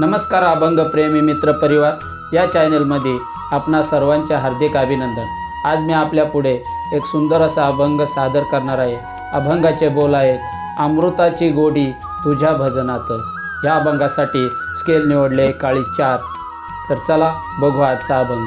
नमस्कार अभंग प्रेमी मित्र परिवार या चॅनलमध्ये आपणा सर्वांचे हार्दिक अभिनंदन. आज मी आपल्या पुढे एक सुंदर असा अभंग सादर करणार आहे. अभंगाचे बोल आहेत अमृताची गोडी तुझ्या भजनात. या अभंगासाठी स्केल निवडले काळी चार. तर चला बघू आजचा अभंग.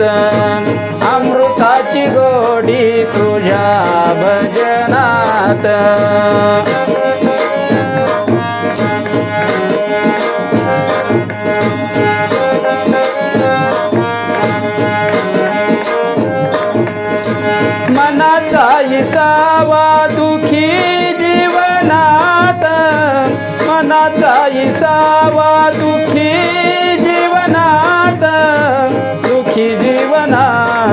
भजनात अमृताची गोडी तुझ्या भजनात. मनाचा इसावा दुखी जीवनात. मनाचा इसावा दुखी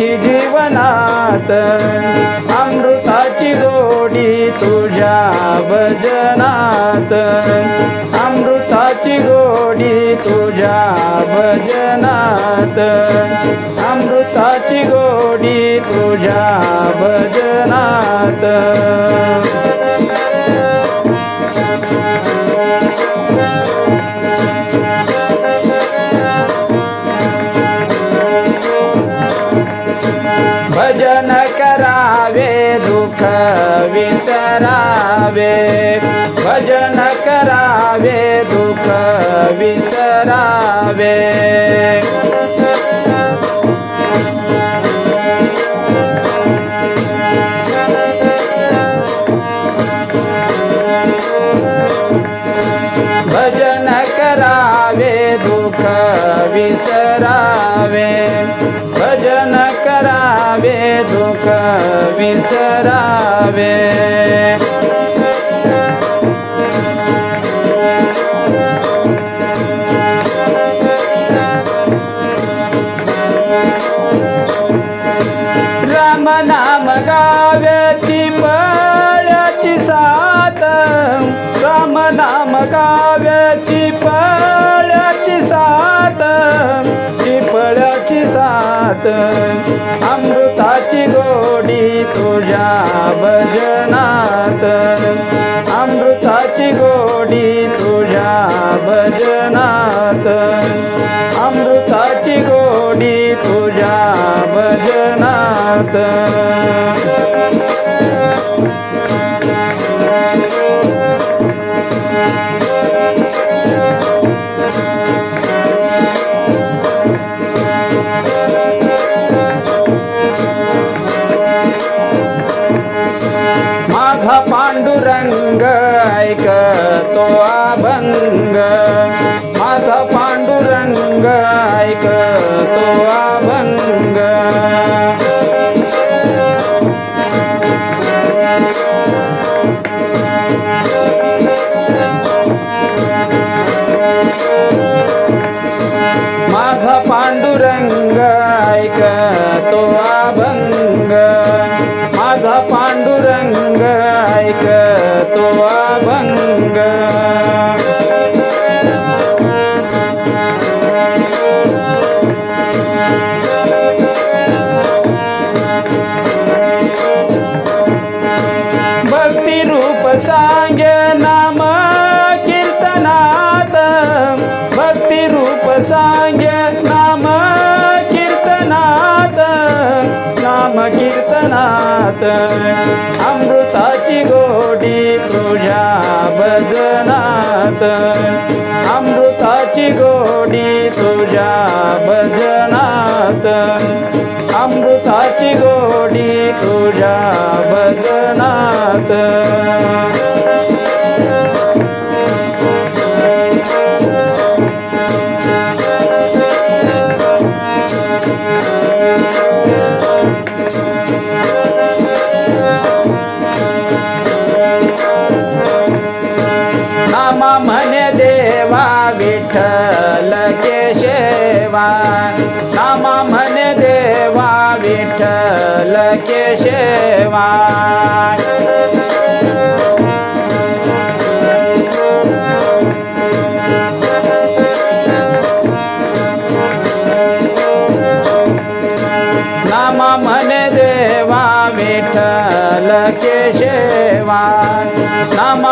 सुखी जीवनात अमृताची गोडी तुझ्या भजनात. अमृताची गोडी तुझ्या भजनात. अमृताची गोडी तुझ्या भजनात. भजन करावे दुःख विसरावे. भजन करावे दुःख विसरावे. विसरावे. राम नाम गाव्याची पळ्याची साथ. राम नाम गाव्याची पळ्याची साथ. चिपळ्याची साथ. अमृत गोडी तुझ्या भजनात. अमृताची गोडी तुझ्या भजनात. अमृताची गोडी तुझ्या भजनात. माझा पांडुरंग ऐक तो अभंग. माझा पांडुरंग ऐक तो अभंग. सांगे नाम कीर्तनात. भक्ती रूप सांगे नाम कीर्तनात. नाम कीर्तनात. अमृताची गोडी तुझ्या भजनात. अमृताची गोडी तुझ्या भजनात. अमृताची गोडी तुझ्या भजनात. नामा म्हणे देवा विठ्ठल केशवा नामा म्हणे देवा विठ्ठल केशवा नामा म्हणे देवा विठ्ठल केशवा नाम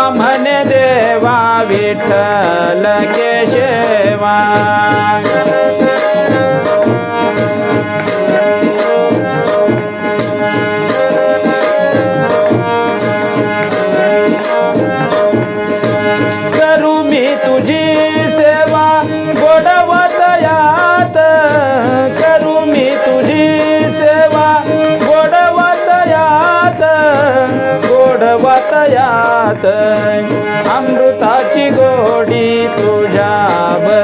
विठ्ठल केशवा करू मी तुझी सेवा गोडवतयात करू मी तुझी सेवा गोडवतयात गोडवतयात